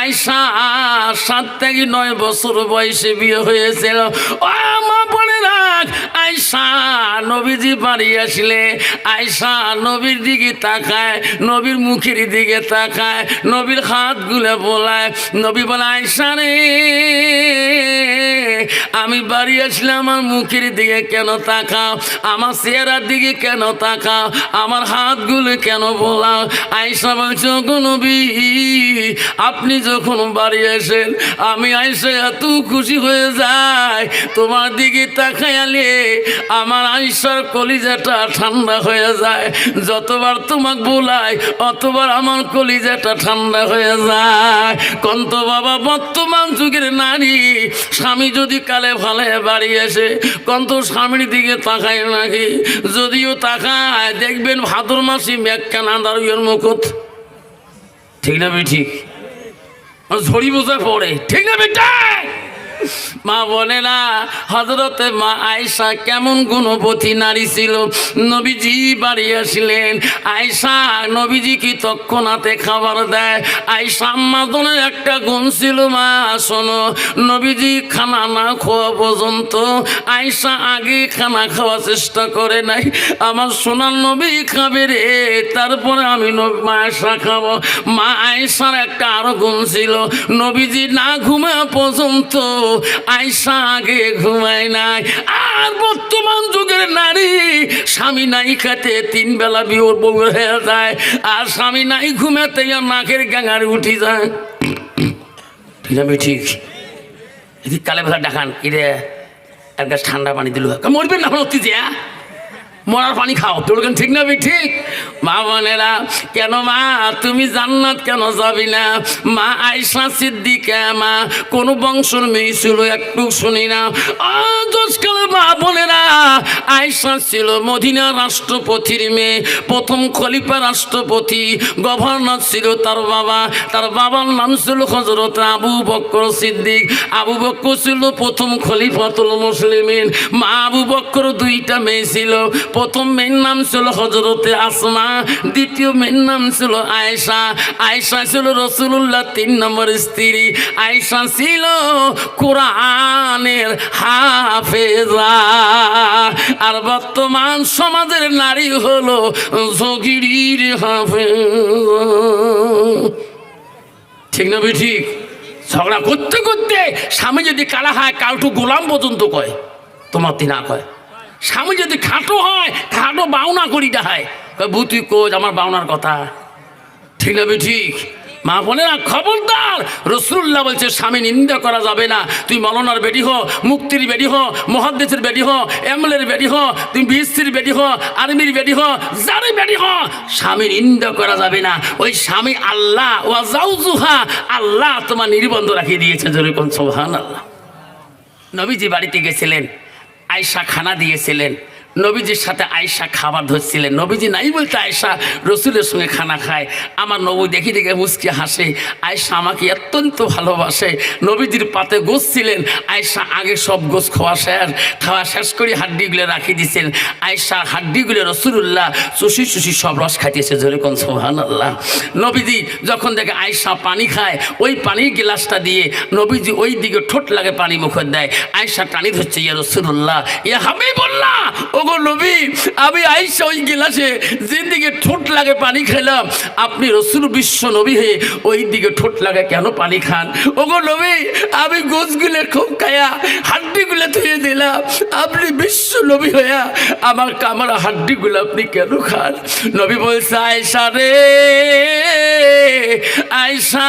আয়সা সাত থেকে নয় বছর বয়সে বিয়ে হয়েছিল। ও মা রাখ আয়সা নবীজি বাড়ি আসলে, আয়সা নবীর দিকে তাকায়, নবীর মুখের দিকে তাকায়, নবীর হাতগুলো বোলায়, নবী বলে, আয়সা রে, আমি বাড়ি আসলে আমার মুখের দিকে কেন তাকাও, আমার চেহারার দিকে কেন তাকাও, আমার হাতগুলো কেন বোলাও? আয়সা বলছে, "ওগো নবী, আপনি যখন বাড়ি আসেন, আমি আয়সা এত খুশি হয়ে যাই, তোমার দিকে তাকাইলে আমার আয়সার কলিজাটা ঠান্ডা হয়ে যায়। যতবার তোমাকে বোলাই, অতবার আমার কলিজাটা ঠান্ডা হয়ে যায়। কন্ত বাবা, বর্তমান যুগের নারী, স্বামী যদি কালে ভালে বাড়ি আসে, কন্ত স্বামীর দিকে তাকায় নাকি? যদিও তাকায়, দেখবেন ভাদর মাসি মেঘকা না দাঁড়িয়ে মুখত ঠিক না বে ঠিক? ঝড়ি বোঝা পড়ে। ঠিক না বেটা মা বলে না হজরতে মা আয়সা কেমন গুণবতী নারী ছিল? নবীজি বাড়ি আসলেন। আয়সা নবীজি কি তৎক্ষণাতে খাবার দেয়। আয়সা আম্মাদনের একটা গুণ ছিল মা, শোনো, নবীজি খানা না খাওয়া পর্যন্ত আয়সা আগে খানা খাওয়ার চেষ্টা করে নাই। আমার সোনার নবী খাবে রে, তারপরে আমি মা আয়সা খাব। মা আয়সার একটা আরও গুণ ছিল। নবীজি না ঘুমা পর্যন্ত আয়সা আগে ঘুমায় নাই। আর বর্তমান যুগের নারী, স্বামী নাই খেতে, তিন বেলা বিয়োর বউ হয়ে যায়। আর স্বামী নাই ঘুমাতে নাকের গ্যাঙারে উঠি যায়। ঠিক ঠিক কালে বেলা দেখান কিরে? এক গাছ ঠান্ডা পানি দিল। মরবেন না আমার অতি যে মরার পানি খাও। কেন ঠিক না ঠিক মা বোনেরা, কেন মা? তুমি জান্নাত কেন যাবি না? মা আয়সা সিদ্দিকা, মা, কোন বংশর মেয়ে ছিল একটু শুনি না। আজকালে মা বোনেরা আয়সা ছিল মদিনা রাষ্ট্রপতির মেয়ে, প্রথম খলিফা রাষ্ট্রপতি, গভর্নর ছিল তার বাবা। তার বাবার নাম ছিল হজরত আবু বক্কর সিদ্দিক। আবু বক্কর ছিল প্রথম খলিফাতুল মুসলিমিন। মা আবু বক্কর দুইটা মেয়ে ছিল। প্রথম মেয়ের নাম ছিল হজরতে আসমা, দ্বিতীয় মেয়ের নাম ছিল আয়েশা। আয়েশা ছিল রসুল্লাহ তিন নম্বর স্ত্রী। আয়েশা ছিল কোরআনের হাফেজা। আর বর্তমান সমাজের নারী হলো জগিরির হাফেজা। ঠিক না ভাই, ঠিক? ঝগড়া করতে করতে স্বামী যদি কালা হয় কালটু গোলাম পর্যন্ত কয়, তোমার তি না কয়। স্বামী যদি খাটো হয়, খাটো বাউনা করি হয় কয় বুতুই কোচ আমার বাউনার কথা? ঠিক না ঠিক। মা না খবরদার। রসুল্লাহ বলছে, স্বামী নিন্দা করা যাবে না। তুই মলনার বেডি হ, মুক্তির বেডি হ, মহাদ্দেশের বেডি হ, এমএলএর বেডি হ তুমি বিএসসির বেডি হ, আর্মির বেডি হ যার বেডি হ, স্বামী নিন্দা করা যাবে না। ওই স্বামী আল্লাহ, ওয়া জাউজুহা আল্লাহ তোমার নির্বন্ধ রাখিয়ে দিয়েছে যেরকম সোহান আল্লাহ নবীজি বাড়িতে গেছিলেন। আয়সা খানা দিয়েছিলেন। নবীজির সাথে আয়সা খাবার ধরছিলেন। নবীজি নাই বলতে আয়সা রসুলের সঙ্গে খানা খায়। আমার নবী দেখি দেখে মুসকি হাসে। আয়সা আমাকে অত্যন্ত ভালোবাসে। নবীজির পাতে গোস ছিলেন আয়সা আগে সব গোস খাওয়া শেষ। খাওয়া শেষ করে হাড্ডিগুলো রাখি দিয়েছেন আয়সা হাড্ডিগুলো রসুল্লাহ চুষি চুষি সব রস খাইতেছে। যেরকম সোহান আল্লাহ নবীজি যখন দেখে আয়সা পানি খায়, ওই পানির গিলাসটা দিয়ে নবীজি ওই দিকে ঠোঁট লাগে পানি মুখে দেয়। আয়সা টানি ধরছে, ইয়া রসুল্লাহ ইয়া হাবি বললা ওগো নবী, আমি আইসা ওই গিলাসে যেদিকে ঠোঁট লাগে পানি খেলাম আপনি রসুল বিশ্ব নবী হয়ে ওই দিকে ঠোঁট লাগে কেন পানি খান? ওগো নবী, আমি গোছগুলো খুব খায়া হাড্ডিগুলো ধুয়ে দিলাম, আপনি বিশ্ব নবী হইয়া আমার কামারা হাড্ডিগুলো আপনি কেন খান? নবী বলছে আয়সা রে আয়সা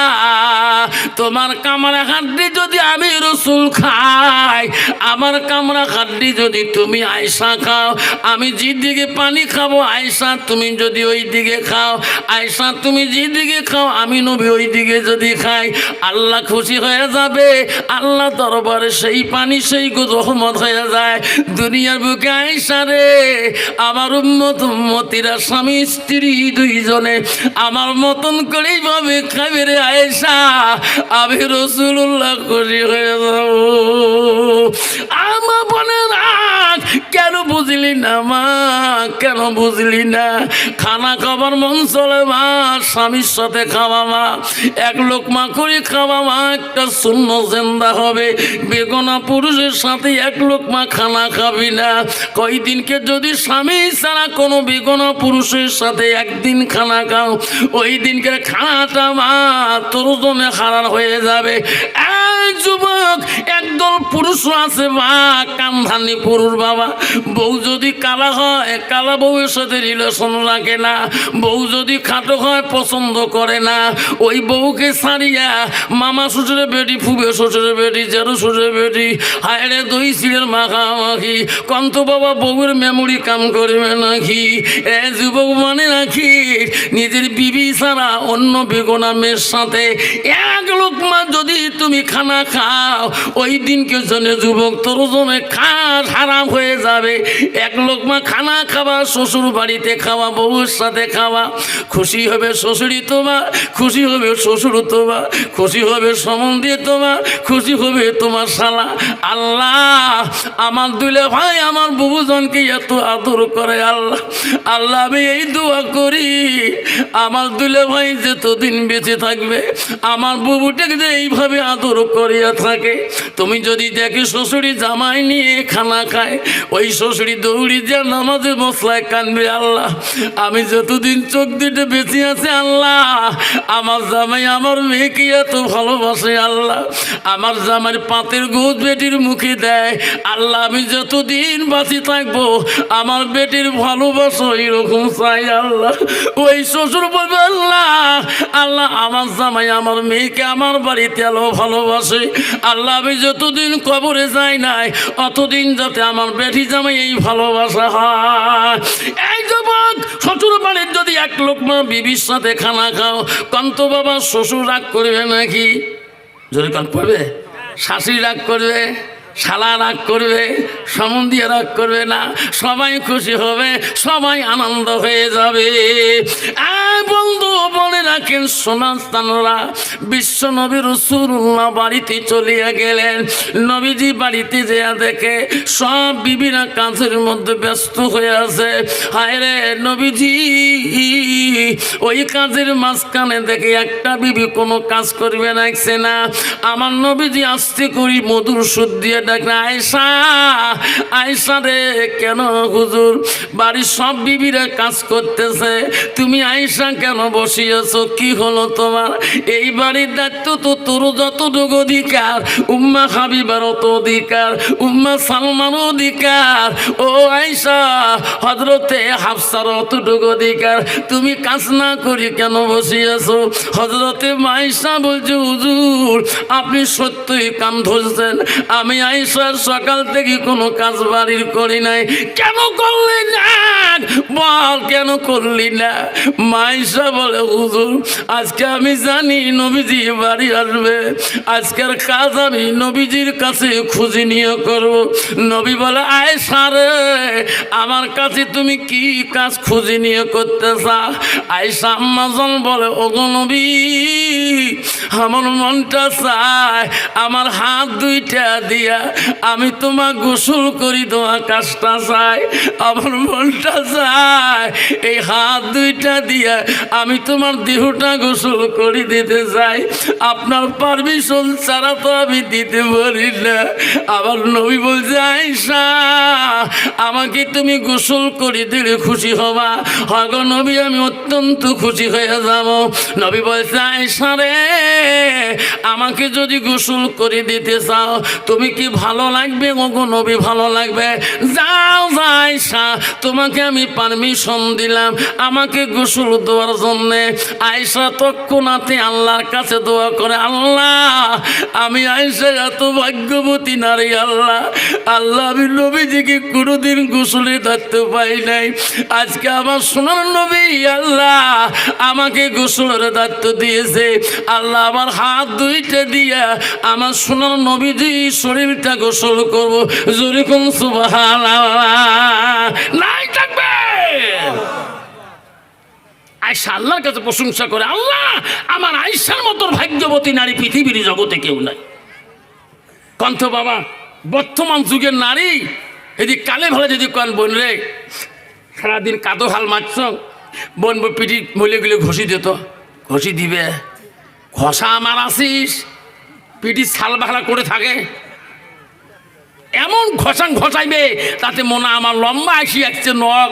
তোমার কামরা হাড্ডি যদি আমি রসুল খাই, আমার কামরা হাড্ডি যদি তুমি আয়সা খাও, আমি যেদিকে পানি খাব আয়সা তুমি যদি ওই দিকে খাও। আয়সা তুমি যেদিকে খাও, আমি নবী ওই দিকে যদি খাই। আল্লাহ খুশি হয়ে যাবে, আল্লাহ দরবারে সেই পানি, সেই রহমত হয়ে যায়। দুনিয়ার বুকে আয়সা রে, আমার উম্মত, উম্মতিরা স্বামী, স্ত্রী দুইজনে আমার মতন করেই ভাবে খাবে রে আয়েশা। আমি রসুল্লাহ খুশি হয়ে যাব। আমার বনে রাখ কেন বুঝলি না মা? কেন বুঝলি না? খানা খাবার মন চলে মা, স্বামীর সাথে খাওয়া মা। এক লোক মা করে খাওয়া মা, একটা শূন্য জেন্দা হবে। বেগনা পুরুষের সাথে এক লোক মা খানা খাবি না। কয়দিনকে যদি স্বামী ছাড়া কোনো বেগনা পুরুষের সাথে একদিন খানা খাও ওই দিনকে খানাটা মা তোর জন্য হারার হয়ে যাবে। যুবক, একদল পুরুষ আছে মা, কামধানি পুরুষ বাবা, বউ যদি কালা হয়, কালা বউয়ের সাথে রিলেশন রাখে না। বউ যদি খাটো হয়, পছন্দ করে না। ওই বউকে ছাড়িয়া মামা শ্বশুরের বেটি, ফুবে শ্বশুরের বেটি জেরো শ্বশুরের বেটি, হায়রে দই সিলের মাখামাখি। কন্ত বাবা, বউয়ের মেমোরি কাম করবে নাকি? এ যুবক মানে নাকি নিজের বিবি ছাড়া অন্য বেগনা মেয়ের সাথে? এক লোকমা যদি তুমি খানা খাও, ওই দিনকে জন্য যুবক তোর জনে খাস হারাম হয়ে যাবে। এক লোকমা খানা খাওয়া শ্বশুর বাড়িতে খাওয়া বউর সাথে খাওয়া। খুশি হবে শ্বশুরি তোমার, খুশি হবে শ্বশুর তোমার, খুশি হবে সম্বন্ধে তোমার, খুশি হবে তোমার শালা। আল্লাহ, আমার দুলে ভাই, আমার বুবুজনকে এত আদর করে আল্লাহ। আল্লাহ, আমি এই দোয়া করি, আমার দুলে ভাই যতদিন বেঁচে থাকবে, আমার বুবুটাকে যে এইভাবে আদর করিয়া থাকে। তুমি যদি দেখি শ্বশুরি জামাই নিয়ে খানা খায় ওই শ্বশুরি দৌড়ি যে নামাজে মশলায় কানবে আল্লাহ। আমি যতদিন চোখ দিতে বেঁচে আছে আল্লাহ, আমার জামাই আমার মেয়েকে এত ভালোবাসে আল্লাহ। আমার জামাই পাতের গোদ বেটির মুখে দেয়। আল্লাহ, আমি যতদিন বাঁচি থাকব, আমার বেটির ভালোবাসা এরকম চাই আল্লাহ। ওই শ্বশুর বলবে, আল্লাহ আল্লাহ, আমার জামাই আমার মেয়েকে আমার বাড়িতে আলো ভালোবাসে। আল্লাহ, আমি যতদিন কবরে যাই নাই, অতদিন যাতে আমার বেটি জামাই এই ভালোবাসা এই যুবক শ্বশুর বাড়ির যদি এক লোক মা বিবির সাথে খানা খাও, কান্ত বাবা শ্বশুর রাগ করবে নাকি? যদি কান পড়বে? শাশুড়ি রাগ করবে? শালা রাগ করবে, সম্বন্ধীয় রাগ করবে না, সবাই খুশি হবে, সবাই আনন্দ হয়ে যাবে। বন্ধু, বলে রাখেন, সোনাস্তানরা বিশ্ব নবী রসুল্লাহ বাড়িতে চলিয়া গেলেন। নবীজি বাড়িতে যেয়া দেখে, সব বিবিরা কাজের মধ্যে ব্যস্ত হয়ে আছে। হায় রে নবীজি, ওই কাজের মাঝখানে দেখে একটা বিবি কোনো কাজ করবে রাখছে না আমার নবীজি আসতে করি মধুর সুদ দিয়ে আয়সা আয়সা রে, কেন হুজুর? বাড়ির সব বিবিরা কাজ করতেছে, তুমি আয়সা কেন বসিয়েছ? কি হলো তোমার? এই বাড়ির দায়িত্ব তো তোর যতটুকু অধিকার, উম্মা হাবিবার অত অধিকার, উম্মা সালমান অধিকার। ও আয়সা হজরতে হাফসার অতটুকু অধিকার। তুমি কাজ না করি কেন বসিয়েছ? হজরতে মাইসা বলছে, হুজুর, আপনি সত্যই কান ধরছেন। আমি আইসার সকাল থেকে কোনো কাজ বাড়ির করি নাই। কেন করলি না? বল, কেন করলি না? মাইসা বলে, হুজুর, আজকে আমি জানি নবীজি বাড়ি আসবে। আজকের কাজ আমি নবীজির কাছে খুঁজি নিয়ে করব। নবী বলে আয়সা রে, আমার কাছে তুমি কি কাজ খুঁজি নিয়ে করতে চা আয়সা আম্মাজন বলে, ওগো নবী, আমার মনটা চায়, আমার হাত দুইটা দিয়া আমি তোমার গোসল করি, তোমার কাজটা চাই, আমার মনটা চাই। এই হাত দুইটা দিয়া আমি তোমার দেহটা গোসল করে দিতে চাই। আপনার পারমিশন ছাড়া তো আমি দিতে পারি না। আবার নবী বলছে আয়সা আমাকে তুমি গোসল করে দিলে খুশি হবা। হগ নবী, আমি অত্যন্ত খুশি হয়ে যাব। নবী বলছে আয়সা রে, আমাকে যদি গোসল করে দিতে চাও, তুমি কি ভালো লাগবে? ওগো নবী, ভালো লাগবে? যাও আয়সা তোমাকে আমি পারমিশন দিলাম। আমাকে গোসল দেওয়ার জন্যে। আয়সা তৎক্ষণাতে আল্লাহর কাছে দোয়া করে, আল্লাহ, আমি আয়সা এত ভাগ্যবতী নারী, আল্লাহ আল্লাহ, আমি নবীজিকে কোনোদিন গোসলে থাকতে পাই নাই। আজকে আমার সোনার নবী, আল্লাহ, আমাকে গোসলের দায়িত্ব দিয়েছে। আল্লাহ, আমার হাত দুইটা দিয়া আমার সোনার নবীজি শরীরটা গোসল করব। জোরে কোন সুবাহ থাকবে। আয়সা আল্লাহর কাছে প্রশংসা করে, আল্লাহ, আমার আয়সার মতো ভাগ্যবতী নারী পৃথিবীর জগতে কেউ নাই। কণ্ঠ বাবা, বর্তমান যুগের নারী যদি কালে ভালো যদি কন বোন রে, সারাদিন কাদো হাল মারছ, বোন পিঠি মলিগুলো ঘষি দিত, ঘষি দিবে। ঘষা আমার আসিস পিঠি ছাল বাখলা করে থাকে। এমন ঘষাং ঘষাইবে তাতে মনে আমার লম্বা আসি আসছে নখ।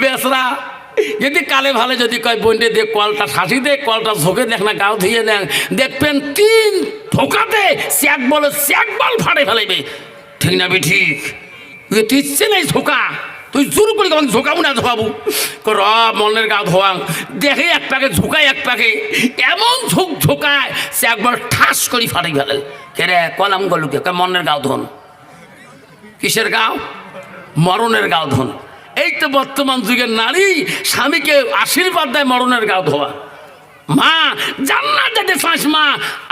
বেসরা, যদি কালে ভালে যদি কয় বন্ডে দেখ কলটা শাসি দে, কলটা ঝোঁকে দেখ না, গাও ধুয়ে দেখ। দেখবেন তিন ঠোকাতে স্যাক বলে স্যাক বল ফাড়ে ফেলাইবে। ঠিক না, বি ঠিক? ইচ্ছে নেই ঝোঁকা তুই জোর করে কখন ঝোঁকাবো না ধোয়াবো র, মনের গা ধোয়াং। দেখে এক পাকে ঝোঁকায় এক পাকে এমন ঝোঁক ঝোঁকায় সে একবার ঠাস করি ফাটাই ফেলে। কে রে, কলাম গলুকে। মনের গাও ধন। কিসের গাও মরণের গাও ধন। এই তো বর্তমান যুগের নারী, স্বামীকে আশীর্বাদ দেয় মরণের গাও ধোয়া। মা, জান্নাত চাস মা।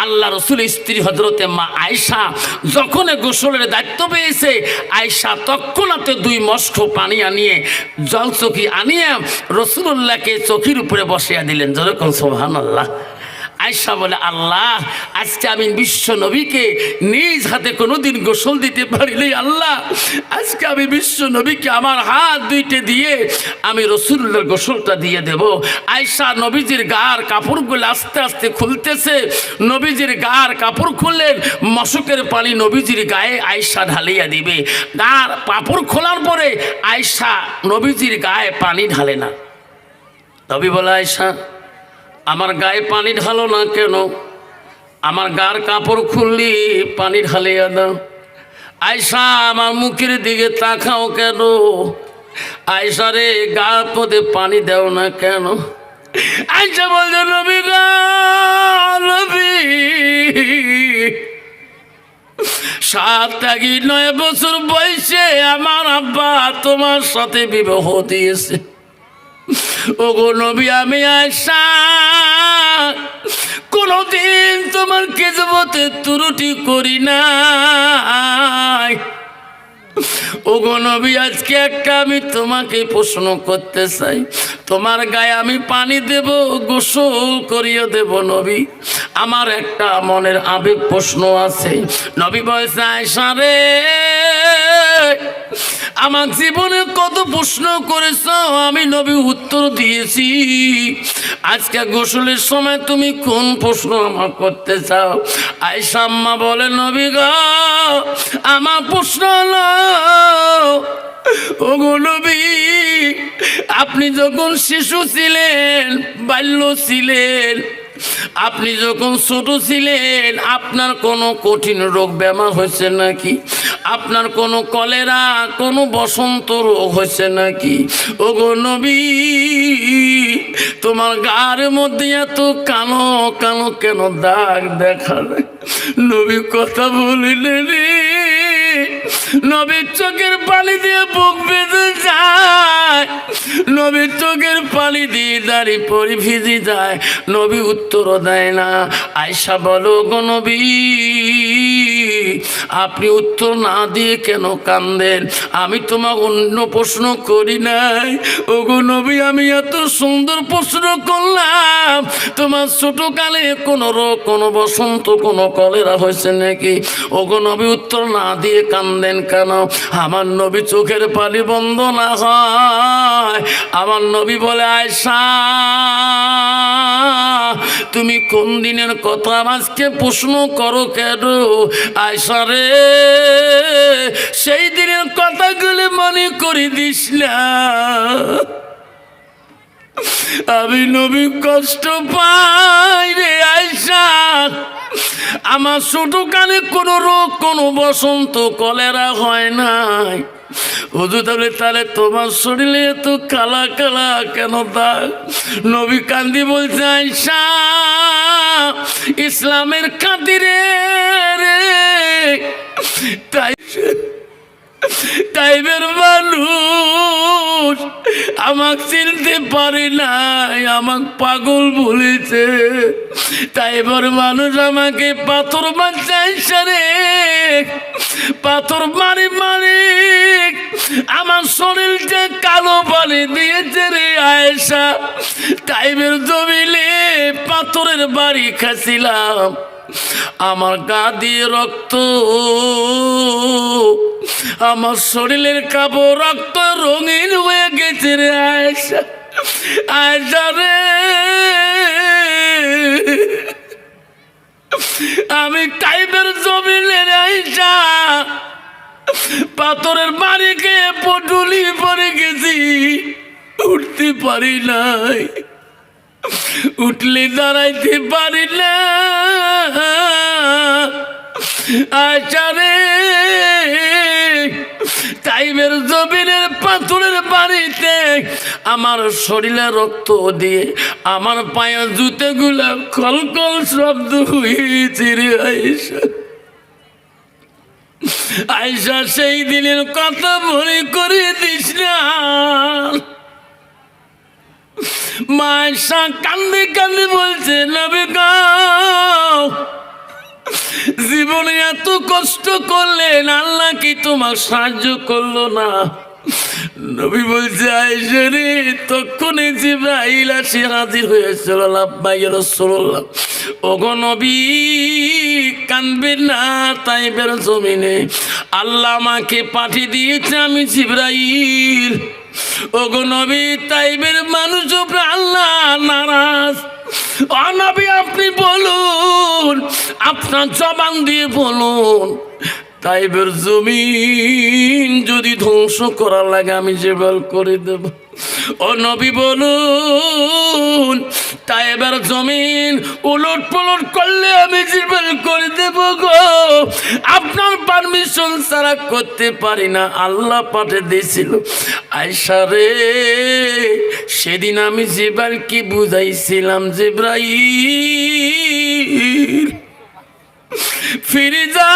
আল্লাহ রসুল স্ত্রী হজরতে মা আয়সা যখন গোসলের দায়িত্ব পেয়েছে আয়সা তৎক্ষণাতে দুই মস্ক পানি আনিয়ে জল চকি আনিয়ে রসুল্লাহকে চোখির উপরে বসিয়া দিলেন। যেরকম সোহান আল্লাহ আয়সা বলে, আল্লাহ, আজকে আমি বিশ্ব নবীকে নিজ হাতে কোনোদিন গোসল দিতে পারিনি আল্লাহ। আজকে আমি বিশ্ব নবীকে আমার হাত দুইটে দিয়ে আমি রসুল্লার গোসলটা দিয়ে দেব। আয়সা নবীজির গার কাপড়গুলো আস্তে আস্তে খুলতেছে। নবীজির গার কাপড় খুললেন মশকের পানি নবীজির গায়ে আয়সা ঢালিয়া দিবে। গার কাপড় খোলার পরে আয়সা নবীজির গায়ে পানি ঢালে না। নবী বলে আয়সা আমার গায়ে পানি ঢালো না কেন? আমার গার কাপড় খুললি, পানি ঢালিয়া দাও। আয়সা আমার মুখের দিকে তাকাও কেন? আয়সা রে, গা পদে পানি দেও না কেন? আয়সা বলছে, নবী গা, নবী। সাত নয় বছর বয়সে আমার আব্বা তোমার সাথে বিবাহ দিয়েছে। ওগো নবী, আমি আশা কোনদিন তোমার কেজবতে ত্রুটি করি নাই। ওগো নবী, আজকে একটা আমি তোমাকে প্রশ্ন করতে চাই। তোমার গায়ে আমি পানি দেব, গোসল করিয়ে দেব নবী? আমার একটা মনের আবেগ প্রশ্ন আছে। নবী বয়সে আয়সা রে আমার জীবনে কত প্রশ্ন করেছ, আমি নবী উত্তর দিয়েছি। আজকে গোসলের সময় তুমি কোন প্রশ্ন আমার করতে চাও? আয়সা আম্মা বলে, নবী গো, আমার প্রশ্ন হলো আপনি যখন শিশু ছিলেন, বাল্য ছিলেন আপনি যখন ছোট ছিলেন, আপনার কোনো কঠিন রোগ ব্যামা হয়েছে নাকি? আপনার কোনো কলেরা, কোনো বসন্ত রোগ হয়েছে নাকি? ওগো নবী, তোমার গার মধ্যে এত কালো কালো কেন দাগ দেখা নবী কথা বলিলেন রে নবীর চোখের পালি দিয়ে বুক বেঁধে যায়। নবীর চোখের পালি দিয়ে দাড়ি পরি ভিজে যায়। নবী উত্তর দেয় না, আয়সা বলো গো নবী। আপনি উত্তর না দিয়ে কেন কান্দেন? আমি তোমার অন্য প্রশ্ন করি নাই। ওগো নবী, আমি এত সুন্দর প্রশ্ন করলাম। তোমার ছোটকালে কোনো রোগ, কোনো বসন্ত, কোনো কলেরা হয়েছে নাকি? ওগো নবী, উত্তর না দিয়ে কান্দেন কেন? আমার নবী চোখের পানি বন্ধ না হয়। আমার নবী বলে আয়সা তুমি কোন দিনের কথা আজকে প্রশ্ন করো কেন? আয়সা রে সেই দিনের কথাগুলো মনে করে দিস না। আমি নবী কষ্ট পাই রে আয়সা আমার ছোট কানে কোনো রোগ, কোনো বসন্ত, কলেরা হয় নাই। হুজুর, তাহলে তাহলে তোমার শরীরে এত কালা কালা কেন দাগ? নবী কান্দি বলছে আয়সা ইসলামের কাঁদিরে তাই তাইবের মানুষ আমাক চিনতে পারে নাই, আমাক পাগল বলেছে। টাইপের মানুষ আমাকে পাথর বাঁচাইছে রে। পাথর মারি মারি আমার শরীরটা কালো পানি দিয়েছে রে আয়েশা। টাইপের জমিলে পাথরের বাড়ি খাচ্ছিলাম আমার গা দিয়ে রক্ত, আমার শরীরের কাপড় রক্ত রঙিন হয়ে গেছে রে আয়সা আয়সা রে। আমি কাইবের জমিনের আইসা পাথরের বাড়িকে পটুলি পরে গেছি, উঠতে পারি নাই। উঠলে দাঁড়াইতে পারি না। আচারে টাইমের জমিনের পাথরের বাড়িতে আমার শরীরে রক্ত দিয়ে আমার পায়ের জুতেগুলা কলকল শব্দ হয়েছে রে আয়সা সেই দিনের কথা মনে করে দিস না। মায়সা কান্দে কান্দে বলছে, নবে জীবনে এত কষ্ট করলেন আল্লাহ কি তোমার সাহায্য করল না? নবী বলছে আইসরে তখনই জিব্রাইল আসি হাজির হয়েছিল লাভবাই রসুল্লাহ ওগো নবী কানবেন না তাই বের জমিনে। আল্লাহ আমাকে পাঠিয়ে দিয়েছে, আমি জিব্রাইল। ওগো নবী তাইবের মানুষ আল্লাহ নারাজ। অনবী আপনি বলুন আপনার জবান দিয়ে বলুন তাইবের জমিন যদি ধ্বংস করার লাগে, আমি জেবল করে দেব। ও নবী বলুন তাইবের জমিন উলট পলট করলে আমি জীবন করে দেব গো। আপনার পারমিশন ছাড়া করতে পারি না, আল্লাহ পাঠে দিয়েছিল। আয়সা রে, সেদিন আমি জিবাল কি বুঝাইছিলাম জিব্রাইল। ফিরে যা।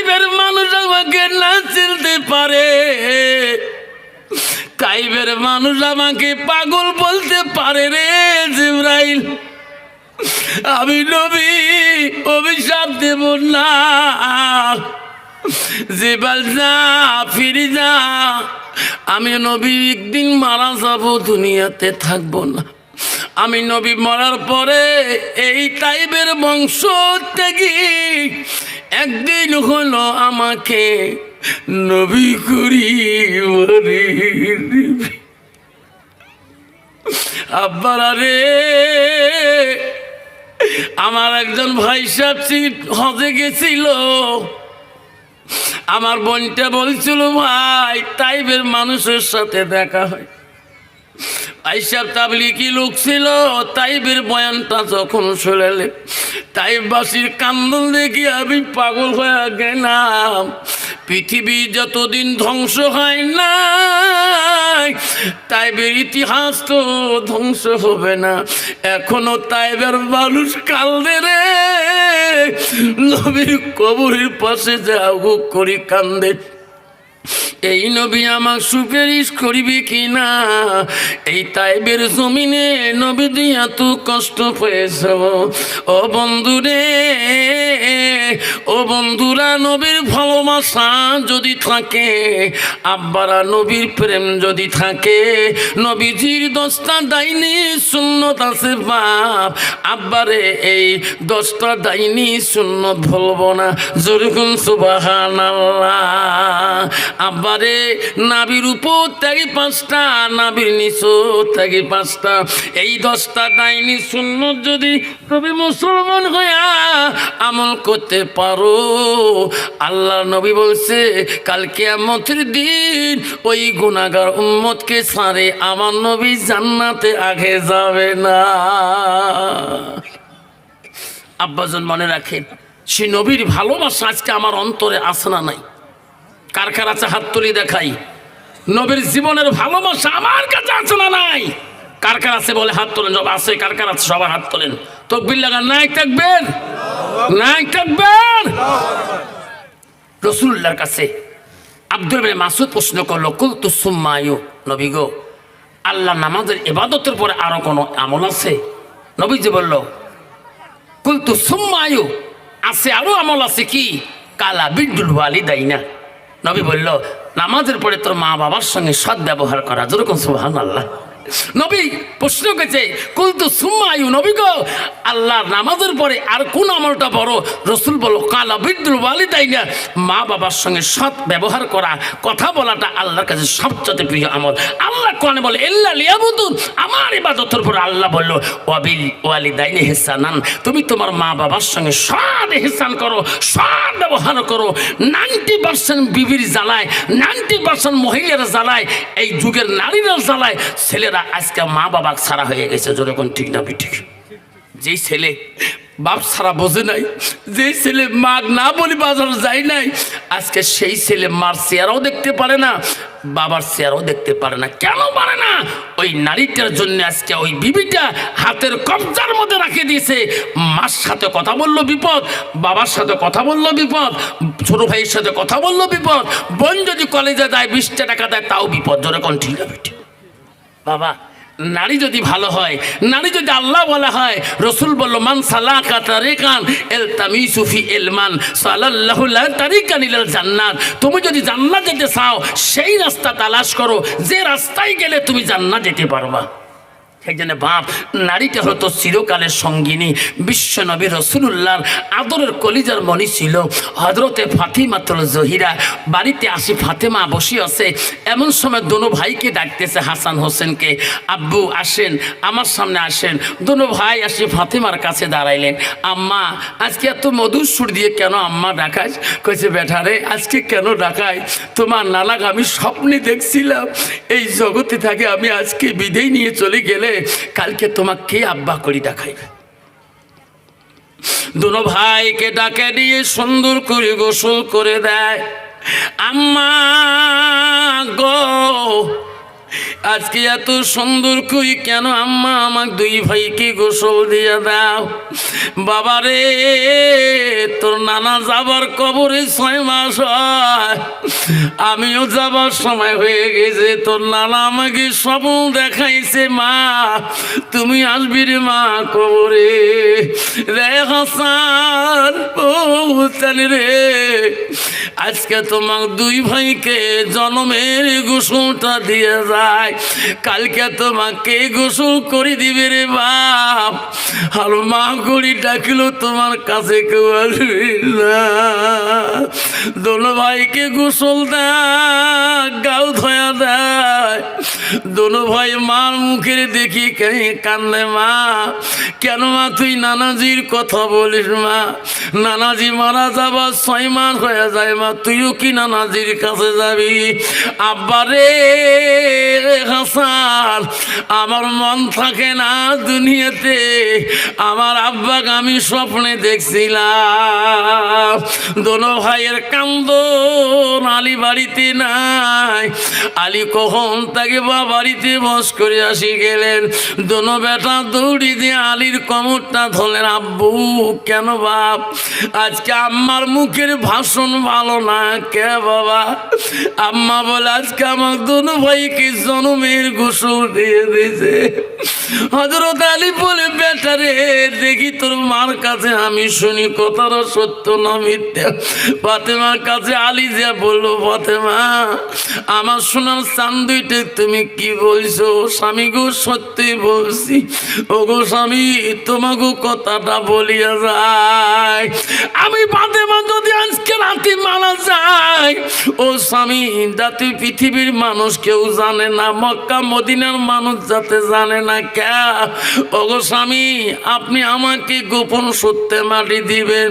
টাইপের মানুষ আমাকে না চিনতে পারে। টাইপের মানুষ আমাকে পাগল বলতে পারে রে জিব্রাইল। আমি নবী, অভিশাপ দেব না। জিবাল যা, ফিরে যা। আমি নবী, একদিন মারা যাব, দুনিয়াতে থাকব না। আমি নবী মরার পরে এই টাইপের বংশ থেকে একদিন হলো আমাকে নবী করি। আব্বারা রে, আমার একজন ভাই সাহেব হজে গেছিল আমার বোনটা বলছিল, ভাই, তাইবের মানুষের সাথে দেখা হয় আইসাব তাবলিকি লোক ছিল, তাইবের বয়ানটা যখন শুনলে, তাইবাসীর কান্দন দেখি আমি পাগল হয়ে গেলাম। পৃথিবী যতদিন ধ্বংস হয় না তাইবের ইতিহাস তো ধ্বংস হবে না। এখনও তাইবের মানুষ কালদে রে। নবীর কবরের পাশে যাও করি কান্দে। এই নবী আমার সুপারিশ করিবে কি না এই তাইবের জমিনে নবী দিয়া তো কষ্ট পেয়েছ। ও বন্ধুরে, ও বন্ধুরা, নবীর ভালোবাসা যদি থাকে, আব্বারা নবীর প্রেম যদি থাকে, নবীজির দশটা ডাইনি সুন্নত আছে বাপ। আব্বারে, এই দশটা ডাইনি সুন্নত বলব না। জরুকুন সুবাহান আব্বারে নাবির উপর থেকে পাঁচটা নাবির নিচু থেকে পাঁচটা। এই দশটা ডাইনি শূন্য যদি তবে মুসলমান হইয়া আমল করতে পারো। আল্লাহ নবী বলছে কালকে আমতের দিন ওই গুণাগার উম্মতকে সারে আমার নবী জান্নাতে আগে যাবে না। আব্বাজন মনে রাখেন, সে নবীর ভালোবাসা আজকে আমার অন্তরে আসে না নাই। কার কার আছে হাত তুলি দেখাই। নবীর জীবনের ভালোবাসা আমার কাছে আছে না নাই? কার কার আছে বলে হাত তোলেন, সব আছে কার কার আছে সবার হাত তোলেন। তকবির লাগান, নাই থাকবেন? নাই থাকবেন? রসুল্লাহর কাছে আব্দুল মাসুদ প্রশ্ন করল কুল তু সুম্মায়ু নবী গো, আল্লাহ নামাজের ইবাদতের পরে আরও কোনো আমল আছে? নবীজি বলল কুল তু সুম্মায়ু আছে আরও আমল আছে কি? কালা বিদ্যুল ওয়ালি দেয় না নবী বলল নামাজের পরে তোর মা বাবার সঙ্গে সৎ ব্যবহার করা। যেরকম সুহান আল্লাহ নবী প্রশ্ন করেছে, কুলতু সুম্মায়ু নবী গো। আল্লাহর নামাজের পরে আর কোন আমলটা বড় রসুল বলো কালা বিদ্যুল না মা বাবার সঙ্গে সৎ ব্যবহার করা, কথা বলাটা আল্লাহর কাছে সবচেয়ে প্রিয় আমল। আল্লাহ কোরআনে বলে, ইল্লা লিয়াবুদুন আমার ইবাদতের পর আল্লাহ বলল, ওয়াবিল ওয়ালিদাইনি হেসানান। তুমি তোমার মা বাবার সঙ্গে সৎ হেসান করো, সৎ ব্যবহার করো। নাইনটি পার্সেন্ট বিবির জ্বালায়, নাইনটি পার্সেন্ট মহিলারা জ্বালায়, এই যুগের নারীরা জ্বালায়, ছেলেরা আজকে মা বাবা ছাড়া হয়ে গেছে যেরকম ঠিক না ঠিক যেই ছেলে বাপ ছাড়া বোঝে নাই, যেই ছেলে মা না বলি বাজার যায় নাই, আজকে সেই ছেলে মার চেয়ারও দেখতে পারে না, বাবার চেয়ারও দেখতে পারে না। কেন পারে না? ওই নারীটার জন্য আজকে ওই বিবিটা হাতের কবজার মধ্যে রাখে দিয়েছে। মার সাথে কথা বলল বিপদ, বাবার সাথে কথা বলল বিপদ, ছোট ভাইয়ের সাথে কথা বলল বিপদ, বোন যদি কলেজে যায়, বিশটা টাকা দেয়, তাও বিপদ যেরকম ঠিক বেটি বাবা, নারী যদি ভালো হয়, নারী যদি আল্লাহ বলা হয়, রসুল বলল সুফি এলমান তারিকান ইলাল জান্নাত। তুমি যদি জান্নাত যেতে চাও, সেই রাস্তা তালাশ করো, যে রাস্তায় গেলে তুমি জান্নাত যেতে পারবা। জন্য বাপ, নারীটা হতো চিরকালের সঙ্গিনী। বিশ্ব নবী রসুল্লাহর আদরের কলিজার মণি ছিল। হজরতে ফাতিমাতুল জহিরা, বাড়িতে আসি ফাতেমা বসে আছে এমন সময় দোনো ভাইকে ডাকতেছে হাসান হোসেনকে। আব্বু, আসেন, আমার সামনে আসেন। দোনো ভাই আসি ফাতেমার কাছে দাঁড়াইলেন। আম্মা, আজকে এত মধুর সুর দিয়ে কেন আম্মা ডাকাস? কইছে বেটারে আজকে কেন ডাকাই? তোমার নালাক আমি স্বপ্নে দেখছিলাম। এই জগতে থাকে আমি আজকে বিদেয় নিয়ে চলে গেলে কালকে তোমাকে আব্বা করি দেখাইবে দুনো ভাইকে ডাকে দিয়ে সুন্দর করে গোসল করে দেয়। আম্মা গো আজকে এত সুন্দর কই কেন আম্মা আমার দুই ভাইকে গোসল দিয়ে দাও? বাবারে তোর নানা যাবার কবরে ছয় মাস আমিও যাবার সময় হয়ে গেছে, তোর নানা আমাকে স্বপ্ন দেখাইছে, মা। তুমি আসবি রে মা কবরে। রে হাসান, ও রে, আজকে তোমার দুই ভাইকে জনমের গোসলটা দিয়ে যায় কালকে তোমাকে গোসল করে দিবে রে বাপ। আর মা করি ডাকিল, তোমার কাছে কেউ আসবে না। দোনো ভাইকে গোসল দেয় গাও ধয়া দেয় দোনো ভাই মার মুখের দেখি কান্দে মা। কেন মা, তুই নানাজির কথা বলিস মা। নানাজি মারা যাবার ছয় মাস হয়ে যায় মা, তুইও কি নানাজির কাছে যাবি? আব্বারে হাসান। আমার মন থাকে না দুনিয়াতে, আমার আব্বাকে আমি স্বপ্নে দেখছিলাম। দোনো ভাইয়ের কান্দ আলী বাড়িতে নাই। আলী কখন তাকে বা বাড়িতে বস করে আসি গেলেন। দোনো বেটা দৌড়ি দিয়ে আলীর কমরটা ধরলেন, আব্বু, কেন বাপ? আজকে আম্মার মুখের ভাষণ ভালো না, কে বাবা? আম্মা বলে, আজকে আমার দোনো ভাইকে জনমের গোসল দিয়ে দিয়েছে। হজরত আলী বলে বেটারে দেখি তোর মার কাছে আমি শুনি কথাটা সত্য না ফাতেমার কাছে আলী যে বলল, ফাতেমা, আমার শোনার চান দুইটে তুমি কি বলছো? স্বামী গো, সত্যি বলছি। ও গো স্বামী তোমাকে কথাটা বলিয়া যায়। আমি ফাতেমা যদি আজকে রাতে মারা যায়, ও স্বামী যাতে পৃথিবীর মানুষ কেউ জানে না, মক্কা, মদিনার মানুষ যাতে জানে না কে? ওগো স্বামী, আপনি আমাকে গোপন সত্যে মাটি দিবেন।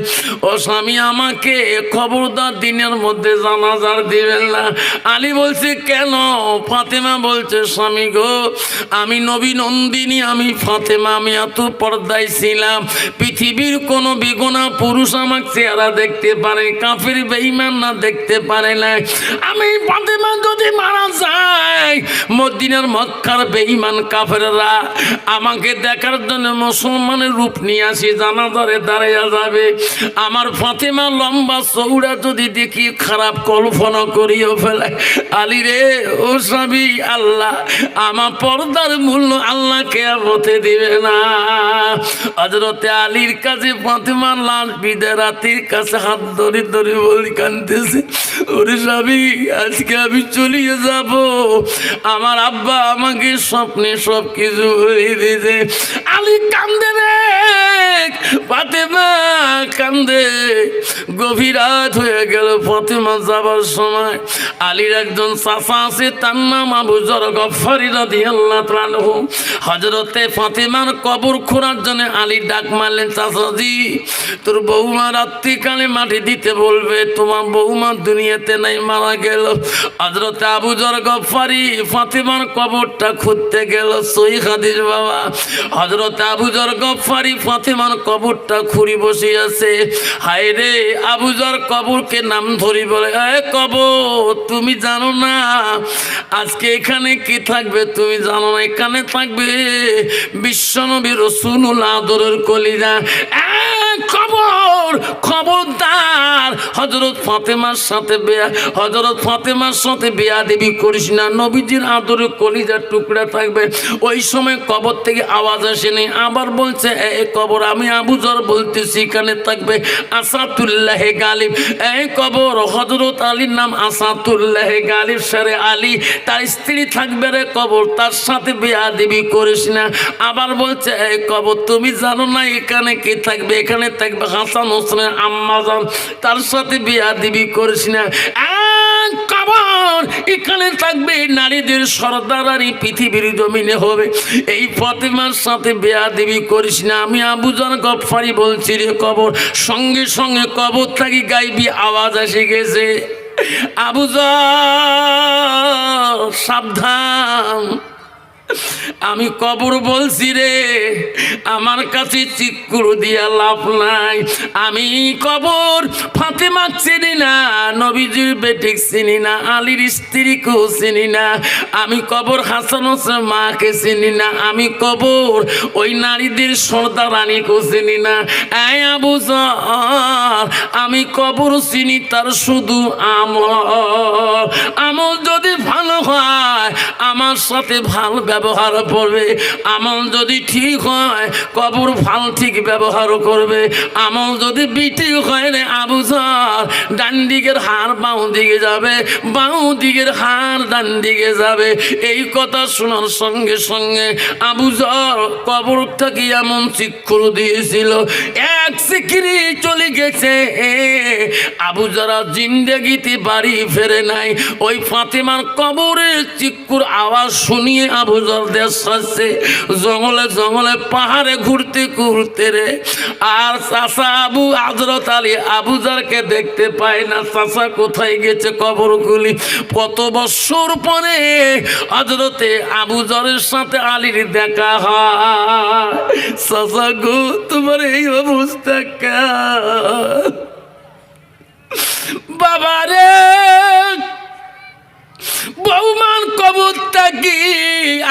ও স্বামী, আমাকে খবরদার দিনের মধ্যে জানাজার দিবেন না। আলী বলছে, কেন? ফাতেমা বলছে, স্বামী গো, আমি নবী নন্দিনী, আমি ফাতেমা, আমি এত পর্দায় ছিলাম। পৃথিবীর কোনো বেগুনা পুরুষ আমার চেহারা দেখতে পারে, কাফের বেইমান না দেখতে পারে না। আমি ফাতেমা যদি মারা যায়, মদিনার মক্কার বেইমান কাফেররা আমাকে দেখার জন্য মুসলমানের রূপ নিয়ে আসি, জানাজারে দাঁড়াইয়া যাবে। আমার ফাতেমা লম্বা চৌড়া যদি দেখি, খারাপ কল্পনা করিও ফেলে। আলী রে, ও স্বামী, আল্লাহ, আমার পর্দার মূল্য আল্লাহ কেয়ামতে দিবে না। হজরতে আলীর কাছে ফাতেমা লাল বিদে রাতির কাছে হাত ধরে ধরে বলি কানতেছে ওরে স্বামী, আজকে আমি চলিয়ে যাব। আমার আব্বা আমাকে স্বপ্নে সব কিছু আলী কান্দে রে। ফাতেমা কান্দে। গভীর রাত হয়ে গেল, ফাতেমা যাবার সময়। আলীর একজন আছে, তার নাম আবু জর গফারি হজরতে কবর খোঁড়ার জন্য আলী ডাক মারলেন চাচাজি তোর বৌমা রাত্রিকালে মাটি দিতে বলবে, তোমার বৌমা দুনিয়াতে নাই, মারা গেল। হজরতে আবু জর গফারি ফাতেমার কবরটা খুঁজতে গেল, সই হাদিস বাবা। হজরতে আবু জর গফারি ফাতেমার কবরটা খুঁড়ি বসে আছে। হায় রে আবুজর কবরকে নাম ধরি বলে, এ কবর, তুমি জানো না, আজকে এখানে কি থাকবে তুমি জানো না, এখানে থাকবে বিশ্বনবী রসুনুল আদরের কলিজা। এ খবর খবরদার হজরত ফাতেমার সাথে বেয়া হজরত ফাতেমার সাথে বেয়া দেবী করিস না, নবীজির আদরে কলিজার টুকরা থাকবে। ওই সময় কবর থেকে আওয়াজ আসেনি, আবার বলছে, এ কবর আমি আবুজর বলতেছি এখানে থাকবে আসাতুল্লাহ গালিব। এই কবর হজরত আলীর নাম আসাতুল্লাহ গালিব, সারে আলী। তার স্ত্রী থাকবে রে কবর, তার সাথে বিয়া দেবী করিস না। আবার বলছে, এই কবর তুমি জানো না, এখানে কি থাকবে? এখানে থাকবে হাসান হোসেনের আম্মাজান তার সাথে বিয়া দেবী করিস না। এক এখানে থাকবে নারীদের সর্দারারি পৃথিবীর জমিনে হবে। এই ফতেমার সাথে বেয়া দেবী করিস না। আমি আবুজন গফারি বলছি রে কবর। সঙ্গে সঙ্গে কবর থাকি গাইবি, আওয়াজ এসে গেছে। আবুজার সাবধান। আমি কবর বলছি রে, আমার কাছে চিকুর দিয়া লাভ নাই। আমি কবর ফাতেমা চিনি না, নবীজির বেটিক চিনি না, আলীর স্ত্রীকেও চিনি না। আমি কবর হাসান হোসেন মাকে চিনি না, আমি কবর ওই নারীদের সর্দার রানীকেও চিনি না। এই আবু আমি কবর চিনি তার শুধু আমল। আমল যদি ভালো হয় আমার সাথে ভালো ব্যবহার করবে। আমল যদি ঠিক হয়, কবর ভালো ঠিক ব্যবহার করবে। আমল যদি বিটি হয় রে আবু স্যার ডান দিকের হার বাউ দিকে যাবে বাউ দিকের হার ডান দিকে যাবে। এই কথা শোনার সঙ্গে সঙ্গে আবু জর কবরটা কি এমন চিক্ষুর দিয়েছিল? এক সিকিরি চলে গেছে। আবু যারা জিন্দেগিতে বাড়ি ফেরে নাই। ওই ফাতেমার কবরে চিক্কুর আওয়াজ শুনিয়ে আবু জর দেশ জঙ্গলে জঙ্গলে পাহাড়ে ঘুরতে ঘুরতে রে। আর চাষা আবু আজরত আলী আবুজারকে দেখতে পায় না চাষা কোথায় গেছে কবরগুলি? কত বছর পরে হজরতে আবুজরের সাথে আলীর দেখা হয়। চাষা গো, তোমার এই অবস্থা বাবারে কবরটা কি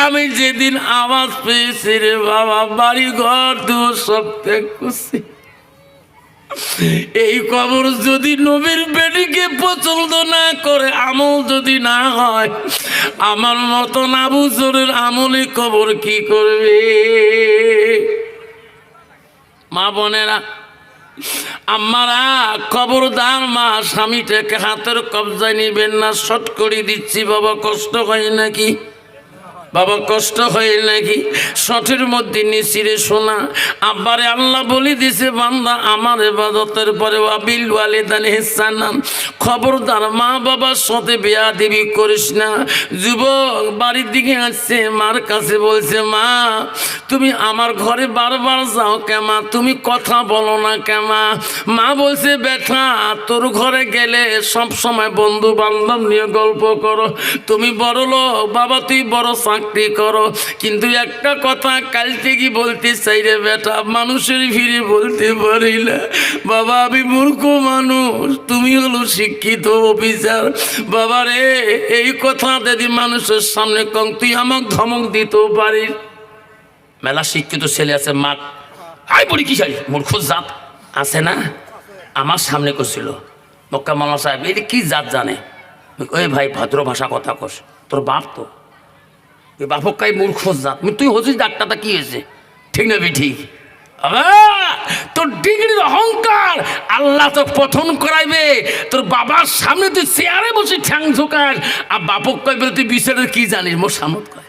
আমি যেদিন আওয়াজ পেয়েছি রে বাবা বাড়ি ঘর দু সব করছি। এই কবর যদি নবীর বেডিকে পছন্দ না করে, আমল যদি না হয়, আমার মতন আবু জোরের আমলে কবর কি করবে? মা বোনেরা আমারা খবরদার মা, স্বামীটাকে হাতের কবজায় নিবেন না, শট করে দিচ্ছি, বাবা, কষ্ট হয় নাকি? বাবা, কষ্ট হয় নাকি সঠের মধ্যে নিচিরে শোনা আব্বারে আল্লাহ বলি দিছে, বান্দা, আমার এবাদতের পরে আবিল ওয়ালিদান হেসানাম খবরদার মা বাবার সাথে বিয়া দেবী করিস না। যুবক বাড়ির দিকে আসছে, মার কাছে বলছে, মা, তুমি আমার ঘরে বারবার যাও কেমা? তুমি কথা বলো না কেমা? মা বলছে, বেটা, তোর ঘরে গেলে সব সময় বন্ধু বান্ধব নিয়ে গল্প করো। তুমি বড় লোক বাবা, তুই বড় চাকরি করো। কিন্তু একটা কথা কাল থেকে বলতে চাই রে বেটা, মানুষের ভিড়ে বলতে পারি না। বাবা, আমি মূর্খ মানুষ, তুমি হলো শিক্ষিত অফিসার। বাবা রে, এই কথা যদি মানুষের সামনে কম, তুই আমাকে ধমক দিতেও পারিস। মেলা শিক্ষিত ছেলে আছে মা আই বলি কি চাই মূর্খ জাত আছে না? আমার সামনে করছিল। মক্কা মামা সাহেব এই কি জাত জানে? ওই ভাই, ভদ্র ভাষা কথা কস। তোর বাপ তো? ওই বাপক কাই মূর্খ জাত। তুই হচ্ছিস ডাক্তারটা কি হয়েছে? ঠিক না বি ঠিক তোর ডিগ্রির অহংকার আল্লাহ তো পথন করাইবে। তোর বাবার সামনে তুই চেয়ারে বসে ঠ্যাং ঝোকাস। আর বাপক কইবে, তুই বিচারের কি জানিস? মোর সামত কয়।